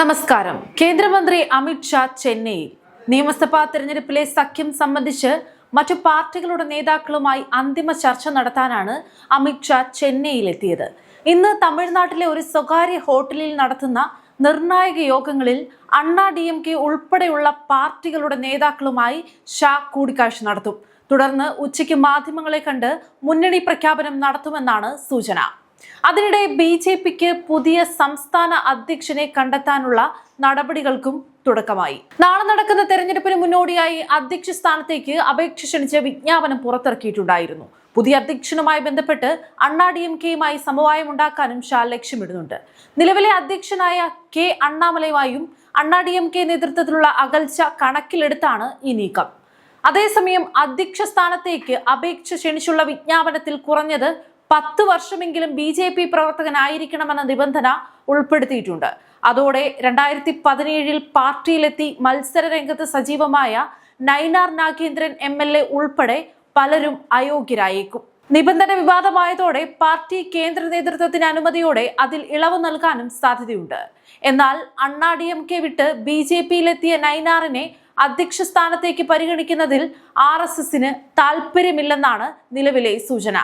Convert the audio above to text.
നമസ്കാരം. കേന്ദ്രമന്ത്രി അമിത് ഷാ ചെന്നൈയിൽ. നിയമസഭാ തെരഞ്ഞെടുപ്പിലെ സഖ്യം സംബന്ധിച്ച് മറ്റു പാർട്ടികളുടെ നേതാക്കളുമായി അന്തിമ ചർച്ച നടത്താനാണ് അമിത് ഷാ ചെന്നൈയിലെത്തിയത്. ഇന്ന് തമിഴ്നാട്ടിലെ ഒരു സ്വകാര്യ ഹോട്ടലിൽ നടത്തുന്ന നിർണായക യോഗങ്ങളിൽ അണ്ണാ ഡി എം കെ ഉൾപ്പെടെയുള്ള പാർട്ടികളുടെ നേതാക്കളുമായി ഷാ കൂടിക്കാഴ്ച നടത്തും. തുടർന്ന് ഉച്ചയ്ക്ക് മാധ്യമങ്ങളെ കണ്ട് മുന്നണി പ്രഖ്യാപനം നടത്തുമെന്നാണ് സൂചന. അതിനിടെ ബി ജെ പിക്ക് പുതിയ സംസ്ഥാന അധ്യക്ഷനെ കണ്ടെത്താനുള്ള നടപടികൾക്കും തുടക്കമായി. നാളെ നടക്കുന്ന തെരഞ്ഞെടുപ്പിന് മുന്നോടിയായി അധ്യക്ഷ സ്ഥാനത്തേക്ക് അപേക്ഷ ക്ഷണിച്ച് വിജ്ഞാപനം പുറത്തിറക്കിയിട്ടുണ്ടായിരുന്നു. പുതിയ അധ്യക്ഷനുമായി ബന്ധപ്പെട്ട് അണ്ണാ ഡി എം കെയുമായി സമവായം ഉണ്ടാക്കാനും ഷാ ലക്ഷ്യമിടുന്നുണ്ട്. നിലവിലെ അധ്യക്ഷനായ കെ അണ്ണാമലയുമായും അണ്ണാ ഡി എം കെ നേതൃത്വത്തിലുള്ള അകൽച്ച കണക്കിലെടുത്താണ് ഈ നീക്കം. അതേസമയം അധ്യക്ഷ സ്ഥാനത്തേക്ക് അപേക്ഷ ക്ഷണിച്ചുള്ള വിജ്ഞാപനത്തിൽ കുറഞ്ഞത് പത്ത് വർഷമെങ്കിലും ബി ജെ പി പ്രവർത്തകനായിരിക്കണമെന്ന നിബന്ധന ഉൾപ്പെടുത്തിയിട്ടുണ്ട്. അതോടെ രണ്ടായിരത്തി പതിനേഴിൽ പാർട്ടിയിലെത്തി മത്സര രംഗത്ത് സജീവമായ Nainar Nagendran M L A ഉൾപ്പെടെ പലരും അയോഗ്യരായേക്കും. നിബന്ധന വിവാദമായതോടെ പാർട്ടി കേന്ദ്ര നേതൃത്വത്തിന് അനുമതിയോടെ അതിൽ ഇളവ് നൽകാനും സാധ്യതയുണ്ട്. എന്നാൽ അണ്ണാ ഡി എം കെ വിട്ട് ബി ജെ പിയിലെത്തിയ നൈനാറിനെ അധ്യക്ഷ സ്ഥാനത്തേക്ക് പരിഗണിക്കുന്നതിൽ ആർ എസ് എസിന് താല്പര്യമില്ലെന്നാണ് നിലവിലെ സൂചന.